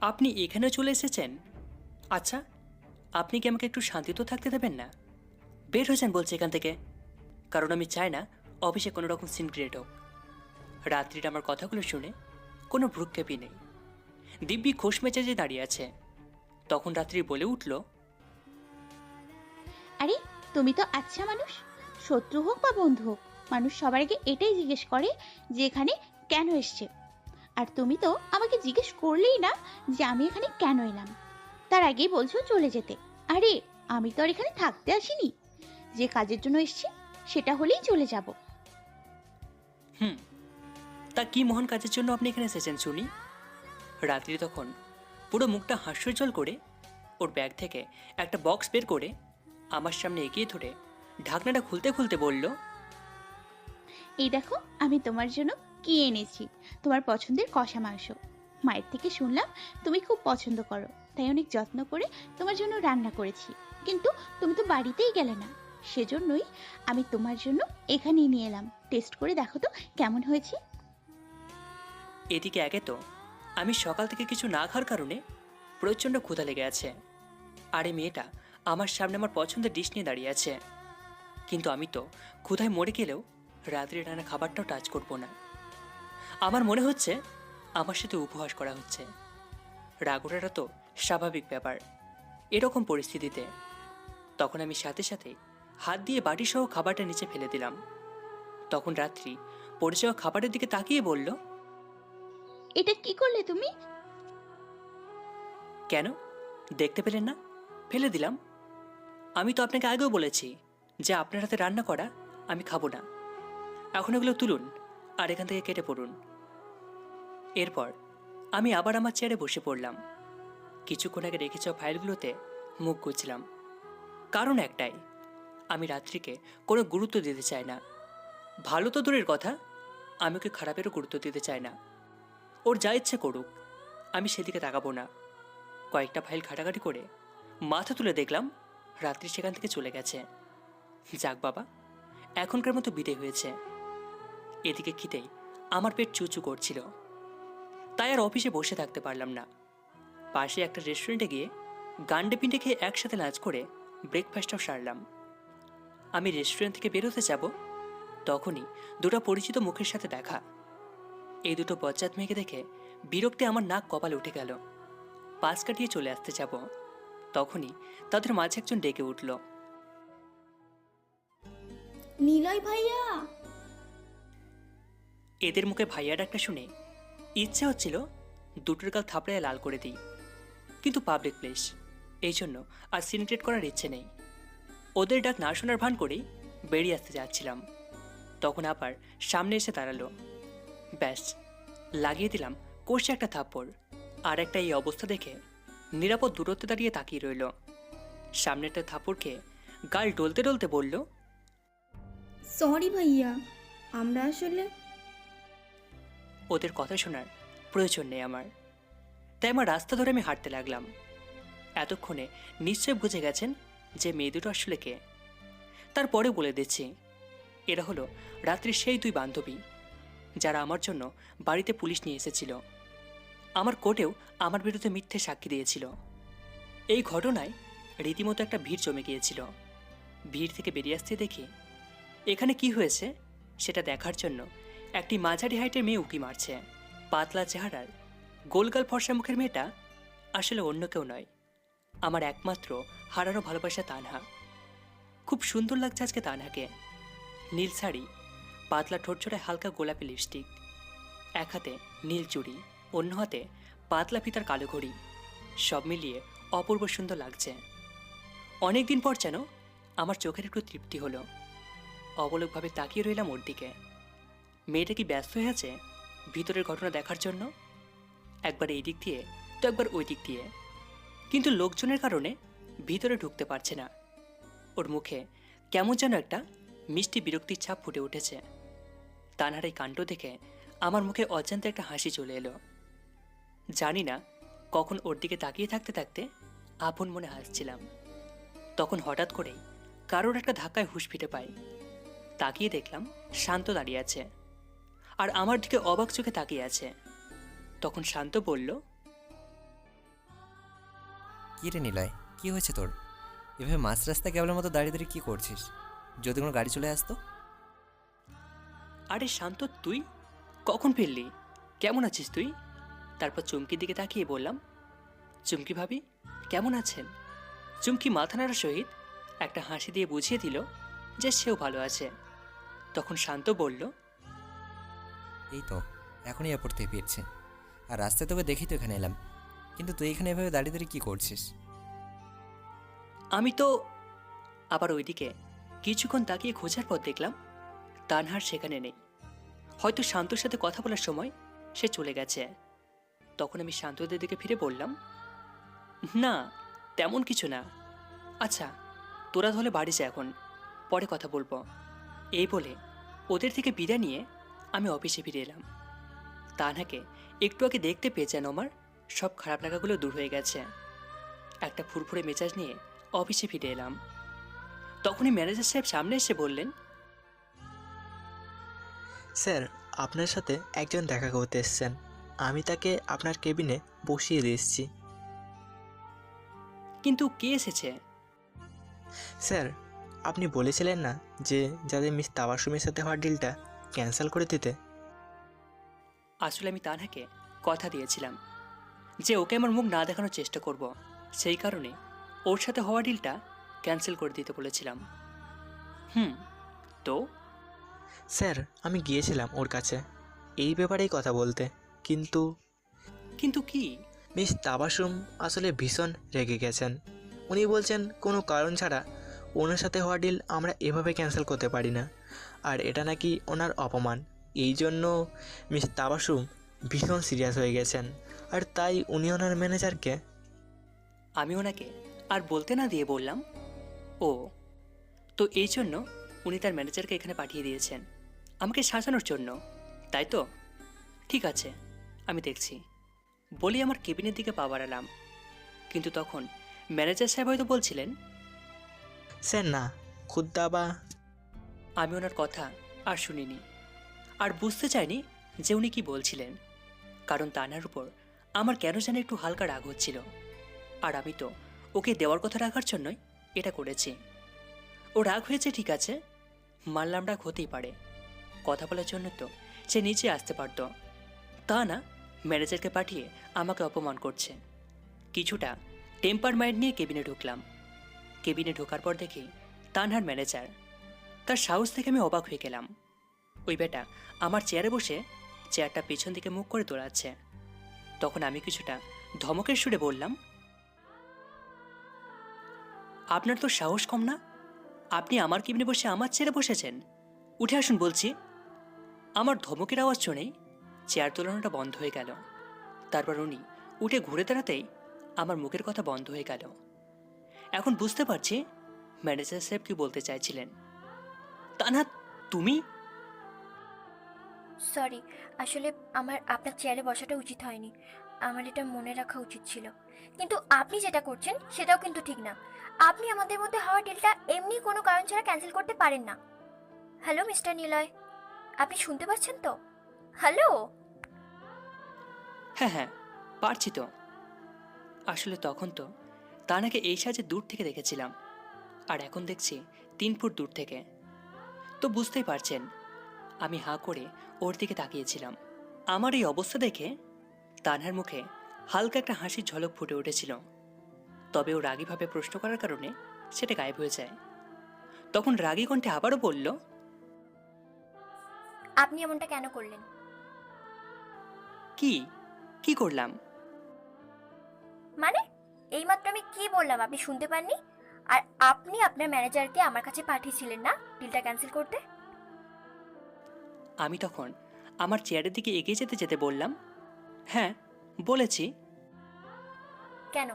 আপনি এখানে চলে এসেছেন? আচ্ছা আপনি কি আমাকে একটু শান্তিতেও থাকতে দেবেন না? বের হয়েছেন বলছে এখান থেকে। কারণ আমি চাই না অফিসে কোনো রকম সিন ক্রিয়েট হোক। রাত্রির আমার কথাগুলো শুনে কোনো ভ্রুক্ষেপই নেই। দিব্যি খোশ মেজাজে দাঁড়িয়ে আছে। তখন রাত্রি বলে উঠল, আরে, তুমি তো আচ্ছা মানুষ। শত্রু হোক বা বন্ধু হোক, মানুষ সবার আগে এটাই জিজ্ঞেস করে যে এখানে কেন এসছে। আর তুমি তো আমাকে জিজ্ঞেস করলেই না যে আমি এখানে কেন এলাম। তার আগেই বলছো চলে যেতে। আরে আমি তো আর এখানে থাকতে আসিনি। যে কাজের জন্য এসছি সেটা হলেই চলে যাব। হুম তা কি মহান কাজের জন্য আপনি এখানে এসেছেন শুনি? রাত্রি তখন পুরো মুখটা হাস্যজ্জ্বল করে ওর ব্যাগ থেকে একটা বক্স বের করে আমার সামনে এগিয়ে ধরে ঢাকনাটা খুলতে খুলতে বলল এই দেখো আমি তোমার জন্য কি এনেছি। তোমার পছন্দের কষা মাংস। মায়ের থেকে শুনলাম তুমি খুব পছন্দ করো, তাই অনেক যত্ন করে তোমার জন্য রান্না করেছি। কিন্তু তুমি তো বাড়িতেই গেলে না। সেজন্যই আমি তোমার জন্য এখানেই নিয়ে এলাম। টেস্ট করে দেখো তো কেমন হয়েছে। এদিকে আগে তো, আমি সকাল থেকে কিছু না খাওয়ার কারণে প্রচণ্ড ক্ষুধা লেগে আছে। আর এই মেয়েটা আমার সামনে আমার পছন্দের ডিশ নিয়ে দাঁড়িয়ে আছে। কিন্তু আমি তো ক্ষুধায় মরে গেলেও রাত্রে রান্না খাবারটাও টাচ করব না। আমার মনে হচ্ছে আমার সাথে উপহাস করা হচ্ছে। রাগোটাটা তো স্বাভাবিক ব্যাপার। এরকম পরিস্থিতিতে তখন আমি সাথে সাথে হাত দিয়ে বাটি সহ খাবারটা নিচে ফেলে দিলাম। তখন রাত্রি পড়ে যাওয়া খাবারের দিকে তাকিয়ে বলল এটা কি করলে তুমি? কেন? দেখতে পেলেন না? ফেলে দিলাম। আমি তো আপনাকে আগেও বলেছি যে আপনার হাতে রান্না করা আমি খাব না। এখন এগুলো তুলুন। আর এখান থেকে কেটে পড়ুন। এরপর আমি আবার আমার চেয়ারে বসে পড়লাম। কিছুক্ষণ আগে রেখে যাওয়া ফাইলগুলোতে মুখ গুছলাম কারণ একটাই, আমি রাত্রিকে কোনো গুরুত্ব দিতে চাই না। ভালো তো দূরের কথা, আমি ওকে খারাপেরও গুরুত্ব দিতে চাই না। ওর যা ইচ্ছে করুক, আমি সেদিকে তাকাবো না। কয়েকটা ফাইল ঘাটাঘাটি করে মাথা তুলে দেখলাম, রাত্রি সেখান থেকে চলে গেছে। যাক বাবা, এখনকার মতো বিদে হয়েছে। এদিকে খিদেই আমার পেট চুচু করছিল। তাই আর অফিসে বসে থাকতে পারলাম না। পাশে একটা রেস্টুরেন্টে গিয়ে গান্ডে পিণ্ডে খেয়ে একসাথে লাঞ্চ করে ব্রেকফাস্টটাও সারলাম। আমি রেস্টুরেন্ট থেকে বেরোতে যাব, তখনই দুটো পরিচিত মুখের সাথে দেখা। এই দুটো বজ্জাত মেয়েকে দেখে বিরক্তি আমার নাক কপালে উঠে গেল। পাশ কাটিয়ে চলে আসতে যাব, তখনই তাদের মাঝে একজন ডেকে উঠল। নিলয় ভাইয়া! এদের মুখে ভাইয়া ডাকটা শুনে ইচ্ছে হচ্ছিল দুটোর কাল থাপড়ায় লাল করে দিই। কিন্তু পাবলিক প্লেস এই জন্য আর সিনক্রেট করার ইচ্ছে নেই। ওদের ডাক না শোনার ভান করেই বেরিয়ে আসতে যাচ্ছিলাম। তখন আবার সামনে এসে দাঁড়াল। ব্যাস, লাগিয়ে দিলাম কোষে একটা থাপ্পড়। আর একটা এই অবস্থা দেখে নিরাপদ দূরত্বে দাঁড়িয়ে তাকিয়ে রইল। সামনেরটা থাপ্পড় খেয়ে গাল ডলতে ডলতে বলল সরি ভাইয়া, আমরা আসলে ওদের কথা শোনার প্রয়োজন নেই আমার। তাই আমার রাস্তা ধরে আমি হাঁটতে লাগলাম। এতক্ষণে নিশ্চয় বুঝে গেছেন যে মেয়ে দুটো আসলে কে। তারপরে বলে দিচ্ছি, এরা হলো রাত্রির সেই দুই বান্ধবী, যারা আমার জন্য বাড়িতে পুলিশ নিয়ে এসেছিল। আমার কোর্টেও আমার বিরুদ্ধে মিথ্যে সাক্ষী দিয়েছিল। এই ঘটনায় রীতিমতো একটা ভিড় জমে গিয়েছিল। ভিড় থেকে বেরিয়ে আসতে দেখি, এখানে কি হয়েছে সেটা দেখার জন্য একটি মাঝারি হাইটের মেয়ে উকি মারছে। পাতলা চেহারার, গোলগাল ফর্সা মুখের মেয়েটা আসলে অন্য কেউ নয়। আমার একমাত্র, হারানো ভালোবাসা তানহা। খুব সুন্দর লাগছে আজকে তানহাকে। নীল শাড়ি, পাতলা ঠোঁটচোড়ায় হালকা গোলাপি লিপস্টিক। এক হাতে নীল চুড়ি, অন্য হাতে পাতলা ফিতার কালো ঘড়ি। সব মিলিয়ে অপূর্ব সুন্দর লাগছে। অনেক দিন পর যেন আমার চোখের একটু তৃপ্তি হলো। অবলোকভাবে তাকিয়ে রইলাম ওর দিকে। মেয়েটা কি ব্যস্ত হয়ে আছে? ভিতরের ঘটনা দেখার জন্য? একবার এই দিক দিয়ে, তো একবার ওই দিক দিয়ে। কিন্তু লোকজনের কারণে ভিতরে ঢুকতে পারছে না। ওর মুখে কেমন যেন একটা মিষ্টি বিরক্তির ছাপ ফুটে উঠেছে। তানহার এই কাণ্ড দেখে আমার মুখে অজান্তে একটা হাসি চলে এলো। জানি না কখন ওর দিকে তাকিয়ে থাকতে থাকতে আপন মনে হাসছিলাম। তখন হঠাৎ করেই কারোর একটা ধাক্কায় হুঁশ ফিরে পাই। তাকিয়ে দেখলাম শান্ত দাঁড়িয়ে আছে। আর আমার দিকে অবাক চোখে তাকিয়ে আছে। তখন শান্ত বলল কী রে নিলয় কী হয়েছে তোর? এভাবে মাঝ রাস্তায় কেবলের মতো দাঁড়িয়ে দাঁড়িয়ে কী করছিস? যদি কোনো গাড়ি চলে আসতো? আরে শান্ত তুই কখন ফিরলি? কেমন আছিস তুই? তারপর চুমকির দিকে তাকিয়ে বললাম চুমকি ভাবি কেমন আছেন? চুমকি মাথা নাড়ার সহিত একটা হাসি দিয়ে বুঝিয়ে দিল যে সেও ভালো আছে। তখন শান্ত বলল এই তো, এখনই এয়ারপোর্ট থেকে ফিরছে। আর রাস্তায় তোকে দেখি তো এখানে এলাম। কিন্তু তুই এখানে এভাবে দাঁড়িয়ে দাঁড়িয়ে কী করছিস? আমি তো আবার ওইদিকে কিছুক্ষণ তাকিয়ে খোঁজার পর দেখলাম, তানহার সেখানে নেই। হয়তো শান্তর সাথে কথা বলার সময় সে চলে গেছে। তখন আমি শান্তদের দিকে ফিরে বললাম, না, তেমন কিছু না। আচ্ছা তোরা তাহলে বাড়ি যা এখন, পরে কথা বলব। এই বলে ওদের থেকে বিদায় নিয়ে আমি অফিসে ফিরে এলাম। তানহাকে একটু আগে দেখতে পেয়ে যেন আমার সব খারাপ লাগাগুলো দূর হয়ে গেছে। একটা ফুরফুরে মেজাজ নিয়ে অফিসে ফিরে এলাম। তখনই ম্যানেজার সাহেব সামনে এসে বললেন স্যার আপনার সাথে একজন দেখা করতে এসছেন। আমি তাকে আপনার কেবিনে বসিয়ে দিয়েছি কিন্তু কে এসেছে? স্যার আপনি বলেছিলেন না যে যাদের মিস তাবাসুমের সাথে হওয়ার ডিলটা ক্যান্সেল করে দিতে। আসলে আমি তানহাকে কথা দিয়েছিলাম যে ওকে আমার মুখ না দেখানোর চেষ্টা করব। সেই কারণে ওর সাথে হওয়া ডিলটা ক্যান্সেল করে দিতে বলেছিলাম। হুম তো? স্যার আমি গিয়েছিলাম ওর কাছে। এই ব্যাপারেই কথা বলতে কিন্তু কিন্তু কি? মিস তাবাসুম আসলে ভীষণ রেগে গেছেন। উনি বলছেন কোনো কারণ ছাড়া ওনার সাথে হওয়া ডিল আমরা এভাবে ক্যান্সেল করতে পারি না। আর এটা নাকি ওনার অপমান। এই জন্য মিস তাবাসু ভীষণ সিরিয়াস হয়ে গেছেন। আর তাই উনি ওনার ম্যানেজারকে আমি ওনাকে আর বলতে না দিয়ে বললাম ও তো এই জন্য উনি তার ম্যানেজারকে এখানে পাঠিয়ে দিয়েছেন। আমাকে সাজানোর জন্য তাই তো? ঠিক আছে আমি দেখছি। বলি আমার কেবিনের দিকে পা বাড়ালাম। কিন্তু তখন ম্যানেজার সাহেব হয়তো বলছিলেন স্যার না খুদ্দা বা আমি ওনার কথা আর শুনিনি। আর বুঝতে চাইনি যে উনি কি বলছিলেন। কারণ তানার উপর আমার কেন যেন একটু হালকা রাগ হচ্ছিল। আর আমি তো ওকে দেওয়ার কথা রাখার জন্যই এটা করেছি। ও রাগ হয়েছে ঠিক আছে, মানলাম রাগ হতেই পারে। কথা বলার জন্য তো সে নিচে আসতে পারতো। তা না, ম্যানেজারকে পাঠিয়ে আমাকে অপমান করছে। কিছুটা টেম্পার মাইন্ড নিয়ে কেবিনে ঢুকলাম। কেবিনে ঢোকার পর দেখি তানহার ম্যানেজার তার সাহস থেকে আমি অবাক হয়ে গেলাম। ওই বেটা আমার চেয়ারে বসে চেয়ারটা পেছন দিকে মুখ করে দৌড়াচ্ছে। তখন আমি কিছুটা ধমকের সুরে বললাম, আপনার তো সাহস কম না? আপনি আমার কেবিনে বসে আমার চেয়ারে বসেছেন? উঠে আসুন বলছি। আমার ধমকের আওয়াজ শুনেই চেয়ার তোলানোটা বন্ধ হয়ে গেল। তারপর উনি উঠে ঘুরে দাঁড়াতেই আমার মুখের কথা বন্ধ হয়ে গেল। এখন বুঝতে পারছি ম্যানেজার সাহেব কি বলতে চাইছিলেন। তা না তুমি? সরি আসলে আমার আপনার চেয়ারে বসাটা উচিত হয়নি। আমার এটা মনে রাখা উচিত ছিল। কিন্তু আপনি যেটা করছেন সেটাও কিন্তু ঠিক না। আপনি আমাদের মধ্যে হওয়া ডিলটা এমনি কোনো কারণ ছাড়া ক্যান্সেল করতে পারেন না। হ্যালো মিস্টার নিলয় আপনি শুনতে পাচ্ছেন তো? হ্যালো হ্যাঁ হ্যাঁ পারছি তো। আসলে তখন তো তানাকে এই সাজে দূর থেকে দেখেছিলাম। আর এখন দেখছি তিন ফুট দূর থেকে। তো বুঝতেই পারছেন। আমি হাঁ করে ওর দিকে তাকিয়েছিলাম। আমার এই অবস্থা দেখে তানহার মুখে হালকা একটা হাসির ঝলক ফুটে উঠেছিল। তবে ও রাগীভাবে প্রশ্ন করার কারণে সেটা গায়েব হয়ে যায়। তখন রাগী কণ্ঠে আবারও বলল আপনি এমনটা কেন করলেন? কি? কি করলাম? মানে? এইমাত্র আমি কি বললাম? আপনি শুনতে পাননি? আর আপনি আপনার ম্যানেজারকে আমার কাছে পাঠিয়েছিলেন না ডিলটা ক্যান্সেল করতে? আমি তখন আমার চেয়ারের দিকে এগিয়ে যেতে যেতে বললাম হ্যাঁ বলেছি। কেন?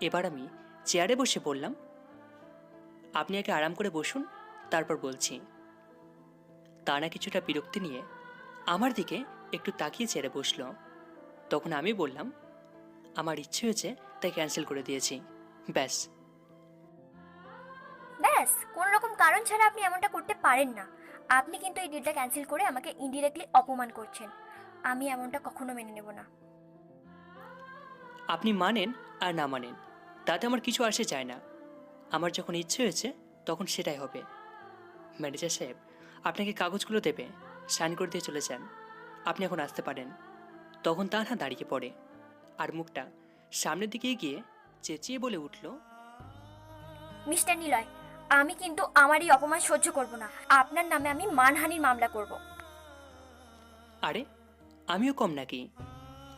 এবার আমি চেয়ারে বসে বললাম আপনি আগে আরাম করে বসুন তারপর বলছি। তারা কিছুটা বিরক্তি নিয়ে আমার দিকে একটু তাকিয়ে চেয়ারে বসল। তখন আমি বললাম আমার ইচ্ছে হয়েছে তাই ক্যান্সেল করে দিয়েছি। ব্যাস। ব্যাস কোন রকম কারণ ছাড়া আপনি এমনটা করতে পারেন না। আপনি কিন্তু এই ডিলটা ক্যান্সেল করে আমাকে ইনডিরেক্টলি অপমান করছেন। আমি এমনটা কখনো মেনে নেব না। আপনি মানেন আর না মানেন তাতে আমার কিছু আসে যায় না। আমার যখন ইচ্ছে হয়েছে তখন সেটাই হবে। ম্যানেজার সাহেব আপনাকে কাগজগুলো দেবে সাইন করে দিয়ে চলে যান। আপনি এখন আসতে পারেন। তখন তানহা দাঁড়িয়ে পড়ে। আর মুখটা সামনের দিকে গিয়ে চেঁচিয়ে বলে উঠল মিস্টার নিলয় আমি কিন্তু আমার এই অপমান সহ্য করব না। আপনার নামে আমি মানহানির মামলা করব। আরে আমিও কম নাকি?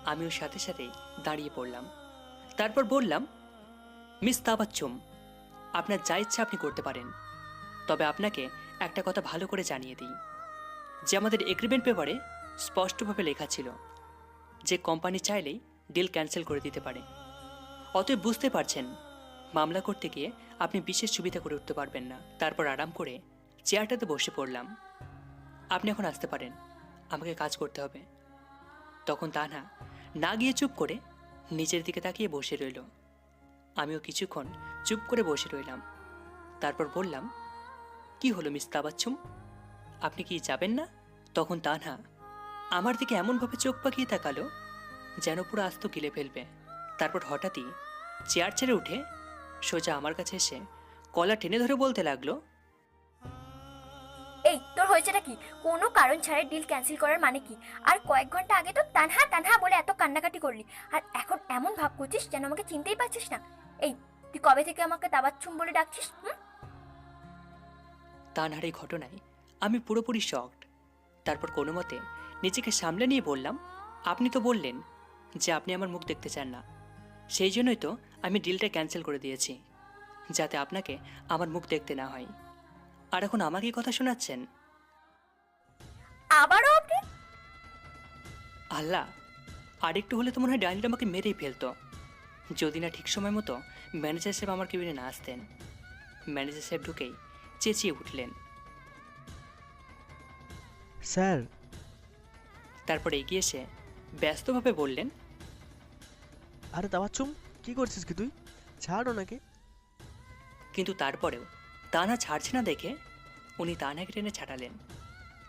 আমিও সাথে সাথে দাঁড়িয়ে পড়লাম। তারপর বললাম মিস তাবাচ্চুম আপনার যা ইচ্ছা আপনি করতে পারেন। তবে আপনাকে একটা কথা ভালো করে জানিয়ে দিই। যে আমাদের এগ্রিমেন্ট পেপারে স্পষ্টভাবে লেখা ছিল যে কোম্পানি চাইলেই ডিল ক্যান্সেল করে দিতে পারে। অতএব বুঝতে পারছেন। মামলা করতে গিয়ে আপনি বিশেষ সুবিধা করে উঠতে পারবেন না। তারপর আরাম করে চেয়ারটাতে বসে পড়লাম। আপনি এখন আসতে পারেন। আমাকে কাজ করতে হবে। তখন তা না না গিয়ে চুপ করে নিচের দিকে তাকিয়ে বসে রইল। আমিও কিছুক্ষণ চুপ করে বসে রইলাম। তারপর বললাম, কি হলো, মিস তাবাচ্ছুম আপনি কি যাবেন না? তখন তানহা আমার দিকে এমনভাবে চোখ পাকিয়ে তাকালো, যেন পুরো আস্ত গিলে ফেলবে। তারপর হঠাৎই চেয়ার ছেড়ে উঠে সোজা আমার কাছে এসে কলা টেনে ধরে বলতে লাগল এই তোর হয়েছেটা কি? কোনো কারণ ছাড়াই ডিল ক্যান্সেল করার মানে কি? আর কয়েক ঘণ্টা আগে তো তানহা তানহা বলে এত কান্নাকাটি করলি। আর এখন এমন ভাব করছিস যেন আমাকে চিনতেই পারছিস না। এই তুই কবে থেকে আমাকে দাবাচ্ছুম বলে ডাকছিস হুম? তানহার এই ঘটনায় আমি পুরোপুরি শকড তারপর কোনো মতে নিজেকে সামলে নিয়ে বললাম আপনি তো বললেন যে আপনি আমার মুখ দেখতে চান না। সেই জন্যই তো আমি ডিলটা ক্যান্সেল করে দিয়েছি যাতে আপনাকে আমার মুখ দেখতে না হয়। আর এখন আমাকে কথা শোনাচ্ছেন? আবারও আপনি? আল্লাহ আরেকটু হলে তো মনে হয় ডাইনিটা আমাকে মেরেই ফেলতো। যদি না ঠিক সময় মতো ম্যানেজার সাহেব আমার কেবিনে না আসতেন ম্যানেজার সাহেব ঢুকেই চেঁচিয়ে উঠলেন। স্যার। তারপর এগিয়ে এসে ব্যস্তভাবে বললেন আরে তাওয়াচ্ছুম কি করছিস কি তুই? ছাড় ওনাকে। কিন্তু তারপরেও তানা ছাড়ছে না দেখে উনি তানাকে টেনে ছাড়ালেন।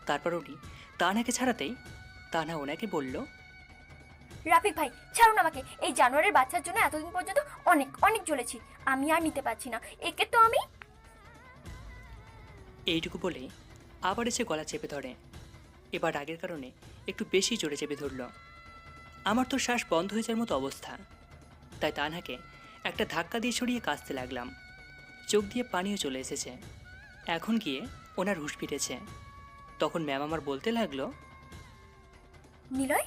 তারপর উনি তানাকে ছাড়াতেই তানা ওনাকে বলল রাফিক ভাই ছাড়ুন আমাকে। এই জানোয়ারের বাচ্চার জন্য এতদিন পর্যন্ত অনেক অনেক জ্বলেছি। আমি আর নিতে পারছি না। একে তো আমি। এইটুকু বলে আবার এসে গলা চেপে ধরে। এবার আগের কারণে একটু বেশি জোরে চেপে ধরল। আমার তো শ্বাস বন্ধ হয়ে যাওয়ার মতো অবস্থা। তাই তানহাকে একটা ধাক্কা দিয়ে সরিয়ে কাঁচতে লাগলাম। চোখ দিয়ে পানিও চলে এসেছে। এখন গিয়ে ওনার হুঁশ ফিরেছে। তখন ম্যাম আমার বলতে লাগল নিলয়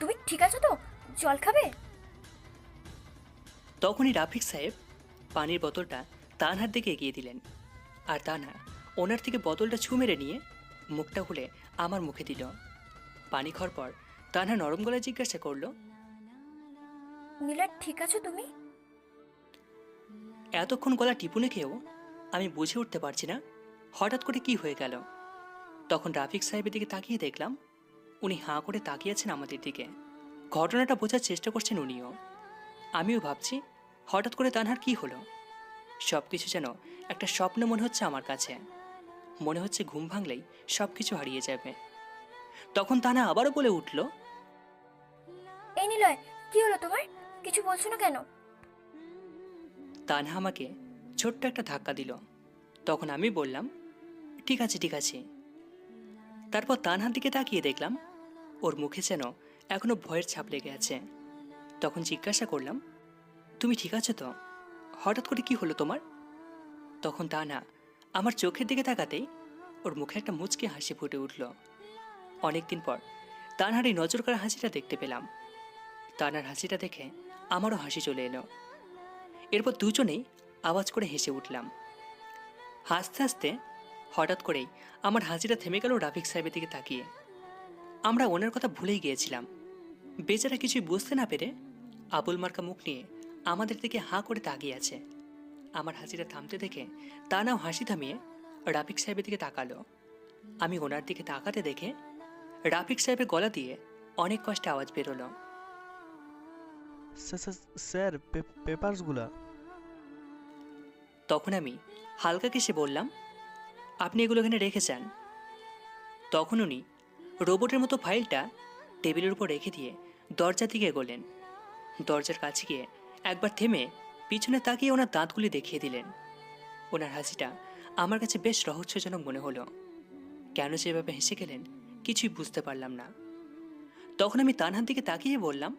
তুমি ঠিক আছো তো? জল খাবে? তখনই রাফিক সাহেব পানির বোতলটা তানহার দিকে এগিয়ে দিলেন। আর তানহা ওনার থেকে বোতলটা ছু মেরে নিয়ে মুখটা খুলে আমার মুখে দিল। পানি খাওয়ার পর তানহা নরম গলায় জিজ্ঞাসা করল নিলয় ঠিক আছো তুমি? এতক্ষণ গলা টিপুনে খেয়েও আমি বুঝে উঠতে পারছি না হঠাৎ করে কি হয়ে গেল। তখন রাফিক সাহেবের দিকে তাকিয়ে দেখলাম উনি হাঁ করে তাকিয়ে আছেন আমাদের দিকে। ঘটনাটা বোঝার চেষ্টা করছেন উনিও। আমিও ভাবছি হঠাৎ করে তানহার কি হলো? সব কিছু যেন একটা স্বপ্ন মনে হচ্ছে আমার কাছে। মনে হচ্ছে ঘুম ভাঙলেই সব কিছু হারিয়ে যাবে। তখন তানা আবারও বলে উঠল এই নিলয় কি হলো তোমার? কিছু বলছো না কেন? তানহা আমাকে ছোট্ট একটা ধাক্কা দিল। তখন আমি বললাম ঠিক আছে ঠিক আছে। তারপর তানহার দিকে তাকিয়ে দেখলাম ওর মুখে যেন এখনও ভয়ের ছাপ লেগে আছে। তখন জিজ্ঞাসা করলাম তুমি ঠিক আছো তো? হঠাৎ করে কি হলো তোমার? তখন তানহা আমার চোখের দিকে তাকাতেই ওর মুখে একটা মুচকে হাসি ফুটে উঠল। অনেকদিন পর। তানহার নজর করা হাসিটা দেখতে পেলাম। তানার হাসিটা দেখে আমারও হাসি চলে এলো। এরপর দুজনেই আওয়াজ করে হেসে উঠলাম। হাসতে হাসতে হঠাৎ করেই আমার হাসিটা থেমে গেল রাফিক সাহেবের দিকে তাকিয়ে। আমরা ওনার কথা ভুলেই গিয়েছিলাম। বেচারা কিছুই বুঝতে না পেরে আবুল মার্কা মুখ নিয়ে আমাদের দিকে হাঁ করে তাকিয়ে আছে। আমার হাসিটা থামতে দেখে তা নাও হাসি থামিয়ে রাফিক সাহেবের দিকে তাকালো। আমি ওনার দিকে তাকাতে দেখে রাফিক সাহেবের গলা দিয়ে অনেক কষ্টে আওয়াজ বেরোলো। স্যার পেপারসগুলো। তখন আমি হালকা কেসে বললাম আপনি এগুলো এখানে রেখে যান। তখন উনি রোবটের মতো ফাইলটা টেবিলের উপর রেখে দিয়ে দরজার দিকে এগোলেন। দরজার কাছে গিয়ে একবার থেমে পিছনে তাকিয়ে ওনার দাঁতগুলি দেখিয়ে দিলেন। ওনার হাসিটা আমার কাছে বেশ রহস্যজনক মনে হলো। কেন যেভাবে হেসে গেলেন কিছুই বুঝতে পারলাম না। তখন আমি তানহার দিকে তাকিয়ে বললাম